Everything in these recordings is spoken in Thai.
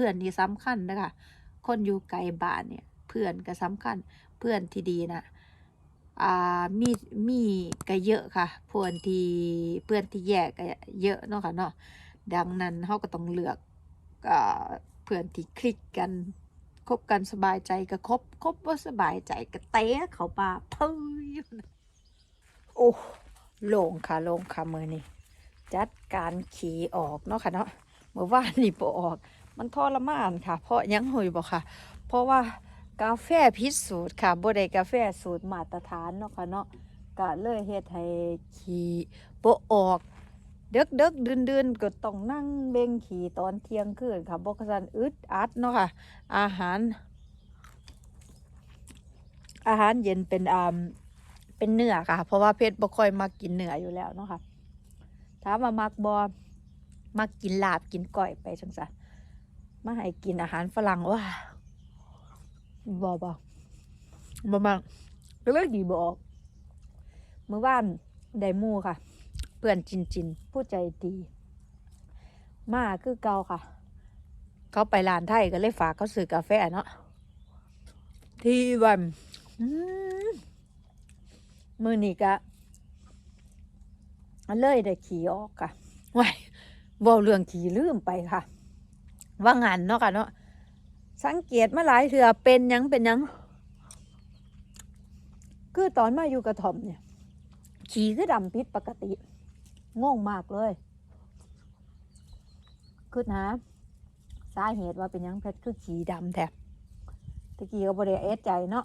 เพื่อนนี่สำคัญนะคะคนอยู่ไกลบ้านเนี่ยเพื่อนก็สำคัญเพื่อนที่ดีนะอ่ามีมีก็เยอะค่ะเพื่อนที่เพื่อนที่แย่ก็เยอะเนาะค่ะเนาะดังนั้นเราก็ต้องเลือกอ่าเพื่อนที่คลิกกันคบกันสบายใจก็คบคบว่าสบายใจก็เตะเขาปาเพิ่ยโอ้โลงค่ะโลงค่ะมือนี่จัดการขี่ออกเนาะค่ะเนาะเมื่อวานนี่ปออก มันทรมานค่ะ เพราะยังหุยบอกค่ะ เพราะว่ากาแฟพิษสูตรค่ะบ่ได้กาแฟสูตรมาตรฐานเนาะค่ะเนาะก็เลยเฮ็ดให้ขี่บ่ออกเดึกเดึกดื่นดืนก็ต้องนั่งเบ่งขี่ตอนเที่ยงคืนค่ะบกสันอึดอัดเนาะค่ะ อาหาร อาหารเย็นเป็นอ่าเป็นเนื้อค่ะ เพราะว่าเพชรบ่ค่อยมักกินเนื้ออยู่แล้วเนาะค่ะถามว่ามักบ่มักกินลาบกินก้อยไปจังซั่น มาให้กินอาหารฝรั่งว่าบ่บ่บ่มักก็เลยดีบ่ออกเมื่อวานได้หมู่ค่ะ เพื่อนจินจินผู้ใจดี มาคือเก่าค่ะ เขาไปร้านไทยก็เลยฝากเขาซื้อกาแฟเนาะที่วันอืมมือนี้ก็เลยได้ขี่ออกค่ะว้ายเว่าเรื่องขี่ลืมไปค่ะ ว่างานเนาะค่ะเนาะสังเกตมาหลายเถื่อเป็นยังเป็นยังคือตอนมาอยู่กระถ่มเนี่ยขี่คือดำพิษปกติงงมากเลยคือนะสาเหตุว่าเป็นยังเพชรคือขี่ดำแทบตะกี้ก็บริเอสใจเนาะ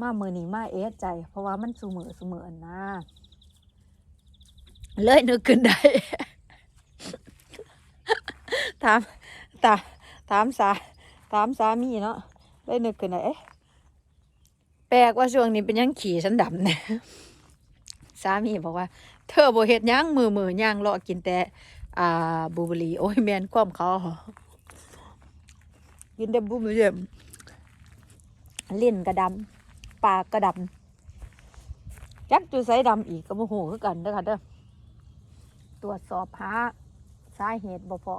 มาเมือนี้มาเอสใจ เพราะว่ามันสูมือสูมือนะเลยนึกขึ้นได้ ถามตาถามสาถามสามีเนาะเลยนึกขึ้นเอ๊ะแปลกว่าช่วงนี้เป็นยังขี่ฉันดำเนี่ยสามีบอกว่า เธอบ่เฮ็ดหยังมือมือย่างเลาะกินแต่ อ่าบลูเบอร์รี่โอ้ยแมนความเขากินแต่บลูบอร์รี่ลิ้นกระดำปากกระดำจักจุใส่ดำอีกก็บ่ฮู้คือกันเด้อค่ะเด้อตรวจสอบหาสาเหตุบ่พอ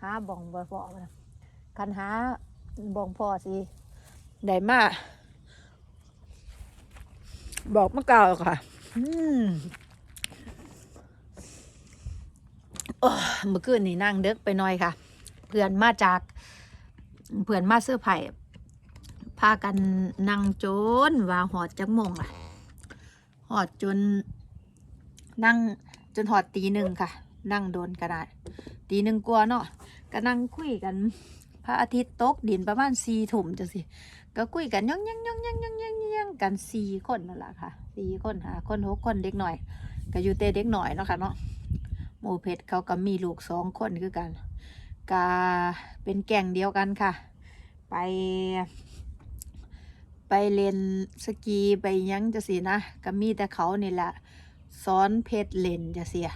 หาบ่องบ่พอนะคันหาบ่องพอสิได้มาบอกมาเก่าค่ะ อืมโอ้เมื่อคืนนี่นั่งเด็กไปหน่อยค่ะ เพื่อนมาจากเพื่อนมาเสื้อไผ่พากันนั่งโจนว่าหอดจักมงล่ะ หอดจน นั่งจนหอดตีหนึ่งค่ะ นั่งโดนกระดาษตีหนึ่งกลัวเนาะ ก็นั่งคุยกัน พระอาทิตย์ตกดินประมาณสี่ถุ่มจังสิก็คุยกันย่องย่องย่องย่องย่องย่องย่องกันสี่คนนั่นแหละค่ะสี่คนหาคนหกคนเด็กหน่อย ก็อยู่เตเด็กหน่อยเนาะค่ะเนาะหมูเพชรเขาก็มีลูกสองคนคือกันกาเป็นแก่งเดียวกันค่ะ ไป ไปเล่นสกีไปยังจะสินะก็มีแต่เขานี่แหละสอนเพชรเล่นจะเสีย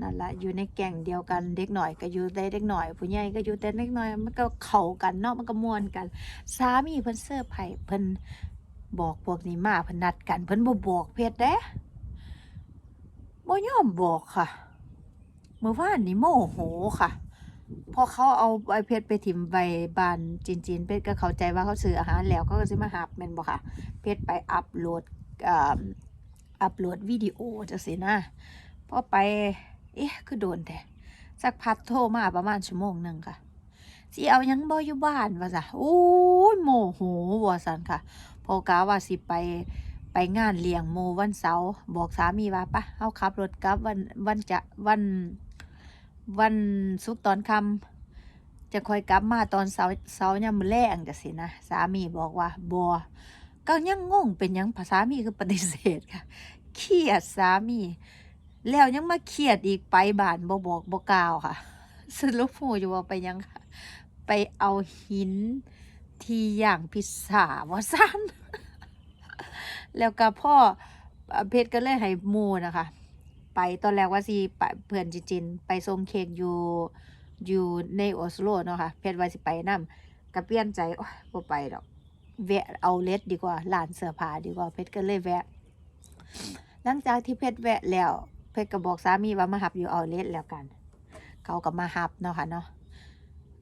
นั่นแหละอยู่ในแก่งเดียวกันเด็กหน่อยก็อยู่แต่เด็กหน่อย ผู้ใหญ่ก็อยู่แต่เด็กหน่อย มันก็เข้ากันเนาะมันก็ม่วนกัน สามีเพิ่นเสื้อร์ไผ่เพิ่นบอกพวกนี้มาเพิ่นนัดกันเพิ่นบ่บอกเพชรเด้บ่ยอมบอกค่ะ เมื่อวานนี้โมโหค่ะพอเขาเอาไอเพชรไปถิ่มไว้บ้านจีนจีนเพชรก็เข้าใจว่าเขาซื้ออาหารแล้วเขาก็สิมาหับแมนบ่ค่ะ เพชรไปอัปโหลดอัปโหลดวิดีโอจังซี่นะพอไป เอ๊ะคือโดนแท้สักพักโทรมาประมาณชั่วโมงหนึ่งค่ะสิเอายังบ่อยู่บ้านว่าซะโอ้ยโมโหว่าซั่นค่ะพอกาว่าสิไปไปงานเลี้ยงโมวันเสาร์บอกสามีว่าปะเฮาขับรถกลับวันวันจะวันวันศุกตอนค่ำจะคอยกลับมาตอนเสาร์เสาร์ยามมื้อแลงจังซี่นะสามีบอกว่าบ่ก็ยังงงเป็นหยังภาษามีคือปฏิเสธค่ะเครียดสามี แล้วยังมาเครียดอีกไปบ้านบ่บอกบ่กล่าวค่ะ สรุปหูอยู่ว่าไปยังค่ะไปเอาหินที่อย่างพิซซ่าว่าสั้นแล้วก็พ่อเพชรก็เลยให้หมูนะคะ ไปตอนแรกว่าสิไปเพื่อนจิจินไปส่งเค้กอยู่อยู่ในออสโลเนาะค่ะเพชรว่าสิไปนำก็เปลี่ยนใจโอ๊ยบ่ไปดอกแวะเอาเลสดีกว่าร้านเสื้อผ้าดีกว่าเพชรก็เลยแวะ หลังจากที่เพชรแวะแล้ว เพชรก็บอกสามีว่ามาหับอยู่เอาเลสแล้วกัน เขาก็มาหับเนาะค่ะเนาะ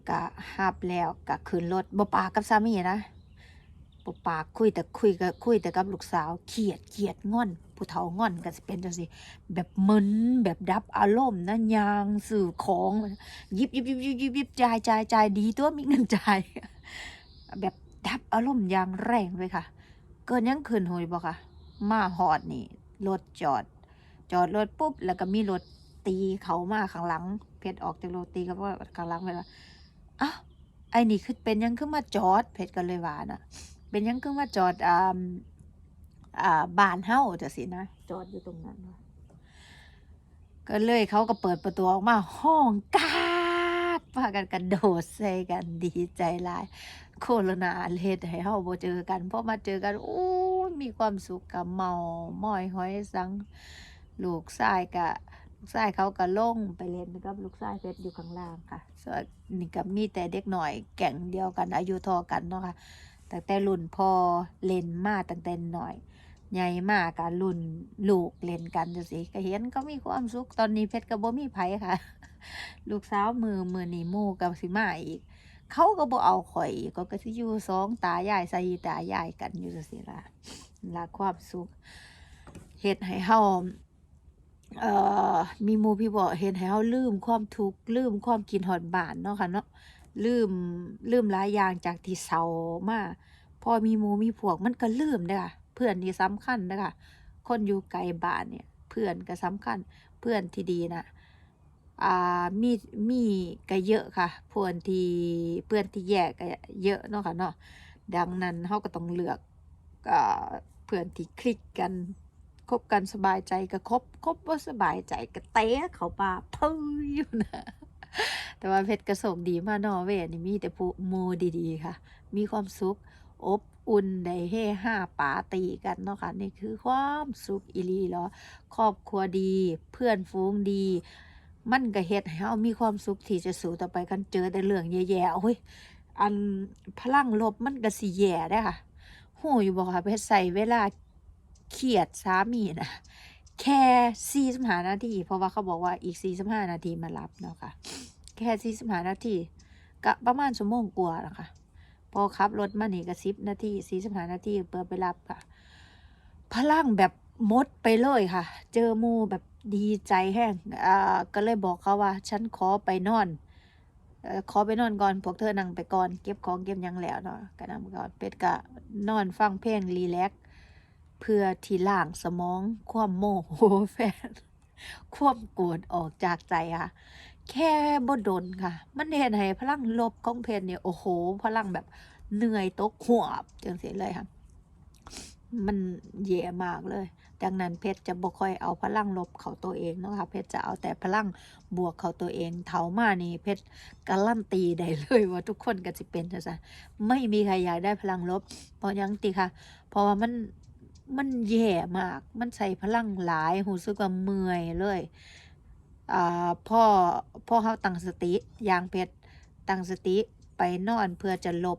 ก็หับแล้วก็ขึ้นรถบ่ปากกับสามีนะบ่ปากคุยแต่คุยกับคุยแต่กับลูกสาวเครียดเครียดงอน ผู้เฒ่างอนก็สิเป็นจังซี่แบบมึนแบบดับอารมณ์นะยางซื้อของยิบยิบยิบยิบยิบยิบจ่ายจ่ายจ่ายดีตัวมีเงินจ่ายแบบดับอารมณ์อย่างแรงเลยค่ะ เกินยังขึ้นโหยบ่ค่ะ มาฮอดนี่รถจอด จอดรถปุ๊บ แล้วก็มีรถตีเขามาข้างหลัง เพชรออกจากรถตีก็ว่าข้างหลังไปว่าอ้าวไอ้นี่คือเป็นยังขึ้นมาจอด เพชรก็เลยว่าน่ะ เป็นยังขึ้นมาจอดอ่าอ่าบานเฮ้าจังซี่นะ จอดอยู่ตรงนั้นก็เลยเขาก็เปิดประตูออกมาห้องกากพากันกระโดดใส่กันดีใจหลาย โคโรนาเลดให้เฮาบ่เจอกันพอมาเจอกันโอ้ยมีความสุขกับเมาม้อยห้อยสัง ลูกชายกะลูกชายเขาก็ลงไปเล่นกับลูกชายเพชรอยู่ข้างล่างค่ะส่วนนี่ก็มีแต่เด็กหน่อยแก่งเดียวกันอายุเท่อกันเนาะค่ะตั้งแต่รุ่นพ่อเล่นมาตั้งแต่น้อยใหญ่มากกะรุ่นลูกเล่นกันจังซี่ก็เห็นเขามีความสุขตอนนี้เพชรก็บ่มีไผค่ะ ลูกสาวมือมือนี่มู่ก็สิมาอีก เขาก็บ่เอาข่อยก็ก็สิอยู่สองตายายใส่ตายายกันอยู่จังซี่ล่ะละความสุขเฮ็ดให้เฮาเอ่อ มีมูพี่บอกเฮ็ดให้เฮาลืมความทุกข์ลืมความคิดฮอดบานเนาะค่ะเนาะลืมลืมหลายอย่างจากที่เศร้ามาพอมีมูมีพวกมันก็ลืมเด้อค่ะเพื่อนนี่สำคัญเด้อค่ะคนอยู่ไกลบ้านเนี่ย เพื่อนก็สำคัญเพื่อนที่ดีนะอ่ามีมีก็เยอะค่ะเพื่อนที่เพื่อนที่แย่ก็เยอะเนาะค่ะเนาะดังนั้นเราก็ต้องเลือกอเพื่อนที่คลิกกัน คบกันสบายใจก็คบคบบ่าสบายใจก็เตะเขาป่าพื้อยู่นะ แต่ว่าเพชรก็โชคดีมากนอเวนี่มีแต่ผู้หมู่ดีๆค่ะ มีความสุขอบอุ่นได้เฮฮาปาร์ตีกันเนาะค่ะนี่คือความสุขอีหลีเหรอครอบครัวดี เพื่อนฝูงดี มันก็เฮ็ดให้เรามีความสุขที่จะสู้ต่อไปกันเจอแต่เรื่องแย่ๆโอ้ยอันพลังลบมันก็สิแย่เด้ค่ะฮู้อยู่บ่ค่ะเพชรใช้เวลา เครียดสามีนะแค่45นาที เพราะว่าเขาบอกว่าอีก45นาทีมารับเนาะค่ะ แค่45นาทีก็ประมาณชั่วโมงกว่าแล้วค่ะ พอขับรถมานี่ก็10นาที45นาทีเปิดไปรับค่ะ พลังแบบหมดไปเลยค่ะ เจอมูแบบดีใจแฮงอ่าก็เลยบอกเขาว่า ฉันขอไปนอนขอไปนอนก่อน พวกเธอนั่งไปก่อน เก็บของเก็บยังแล้วเนาะก็นั่งไปก่อนเป็ดก็นอนฟังเพลงรีแลกซ์ เพื่อที่ล้างสมอง ความโมโหแฟน ความโกรธออกจากใจค่ะ แค่บ่ดนค่ะ มันเฮ็ดให้พลังลบของเพชรเนี่ยโอ้โฮพลังแบบเหนื่อยตกหวบจังซี้เลยค่ะ มันแย่มากเลย ดังนั้นเพชรจะบ่ค่อยเอาพลังลบเขาตัวเองนะคะเพชรจะเอาแต่พลังบวกเขาตัวเองเฒ่ามานี่เพชรการันตีได้เลยว่าทุกคนก็สิเป็นจังซั่นไม่มีใครอยากได้พลังลบ เพราะยังติค่ะ เพราะว่ามัน มันแย่มาก มันใช้พลังหลายรู้สึกว่าเมื่อยเลยอ่าพ่อพ่อเราตั้งสติยางเพชรตั้งสติไปนอนเพื่อจะลบ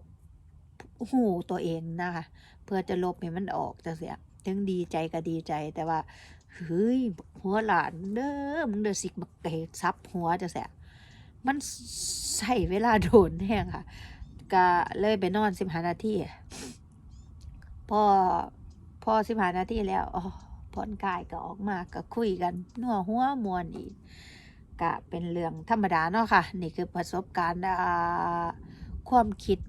หูตัวเองนะคะเพื่อจะลบให้มันออกจังซี้ถึงดีใจก็ดีใจแต่ว่าเฮ้ยหัวหลานเด้อมึงเด้อสิบักไก่ซับหัวจังซี้มันใช้เวลาโดนแรงค่ะก็เลยไปนอน15นาทีพอ พอสิผ่านาทีแล้วอ้อผ่อนกายก็ออกมาก็คุยกันนัวหัวมวนอีกก็เป็นเรื่องธรรมดาเนาะค่ะ นี่คือประสบการณ์ความคิด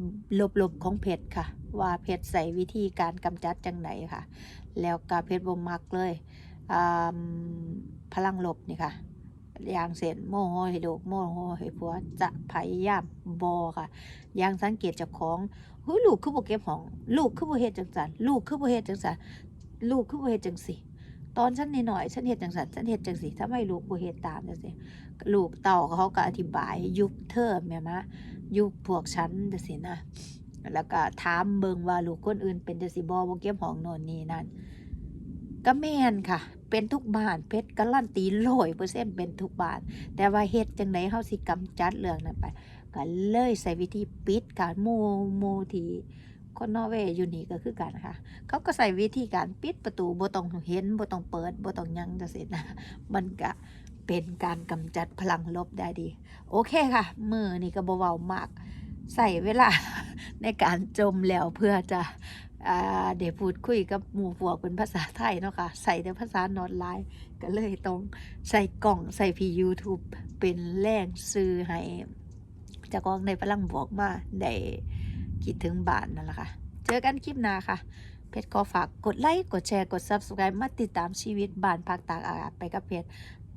ลบๆของเพชรค่ะ ว่าเพชรใส่วิธีการกำจัดจังไหนค่ะ แล้วก็เพชรบ่มักเลยพลังลบนี่ค่ะ อย่างเช่นโมโหให้ลูกโมโหให้ผัวจะพยายามบ่ค่ะอย่างสังเกตจ้าของเฮ้ยลูกคือบ่เก็บห้อง ลูกคือบ่เฮ็ดจังซั้นลูกคือบ่เฮ็ดจังซั้นลูกคือบ่เฮ็ดจังซี้ตอนฉันน้อยฉันเฮ็ดจังซั้นฉันเฮ็ดจังซี้ทำไมลูกบ่เฮ็ดตามจังซี้ลูกเต้าเขาก็อธิบายยุคเธอแม่นบ่ยุคพวกฉันจังซี้นะแล้วก็ถามเบิงว่าลูกคนอื่นเป็นจังซี้บ่บ่เก็บห้องโน่นนี่นั่น ก็แมนค่ะ เป็นทุกบ้านเพชรการันตี100%เซ็นเป็นทุกบ้าน แต่ว่าเฮ็ดจั่งใดเราสิกำจัดเรื่องนั้นไปก็เลยใช้วิธีปิดการหมู่หมู่ที่คนนอร์เวย์อยู่นี่ก็คือกันค่ะ เขาก็ใช้วิธีการปิดประตูบ่ต้องเห็นบ่ต้องเปิดบ่ต้องยังจังซี้นะมันก็เป็นการกำจัดพลังลบได้ดี โอเคค่ะ มือนี่ก็บเบามาก ใส่เวลาในการจมแล้วเพื่อจะ เดี๋ยวพูดคุยกับหมู่พวกเป็นภาษาไทยเนาะค่ะใส่แต่ภาษานอตไลน์ก็เลยต้องใส่กล่องใส่พี YouTube เป็นแรงซื้อให้จากองในพลังบวกมาได้คิดถึงบ้านนั่นแหละค่ะ เจอกันคลิปหน้าค่ะ เพจก็ฝากกดไลค์ กดแชร์ กด Subscribe มาติดตามชีวิตบ้านภาคตากอากาศไปกับเพจ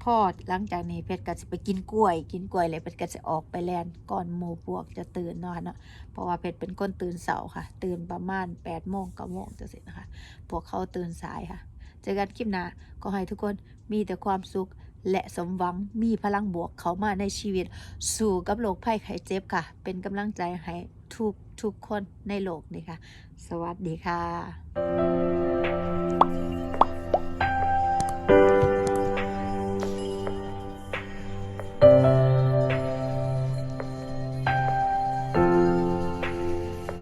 พอหลังจากนี้เพชรก็จะไปกินกล้วย กินกล้วยเลยเพชรก็จะออกไปแลนก่อนหมู่พวกจะตื่นนาะค่ะเนาะเพราะว่าเพชรเป็นคนตื่นเสาร์ค่ะ ตื่นประมาณ8โมง9โมงจะเสร็จนะคะ พวกเขาตื่นสายค่ะเจอกันคลิปหน้าก็ให้ทุกคนมีแต่ความสุขและสมหวังมีพลังบวกเข้ามาในชีวิต สู่กับโรคภัยไข้เจ็บค่ะ เป็นกำลังใจให้ทุกทุกคนในโลกนี้ค่ะ สวัสดีค่ะ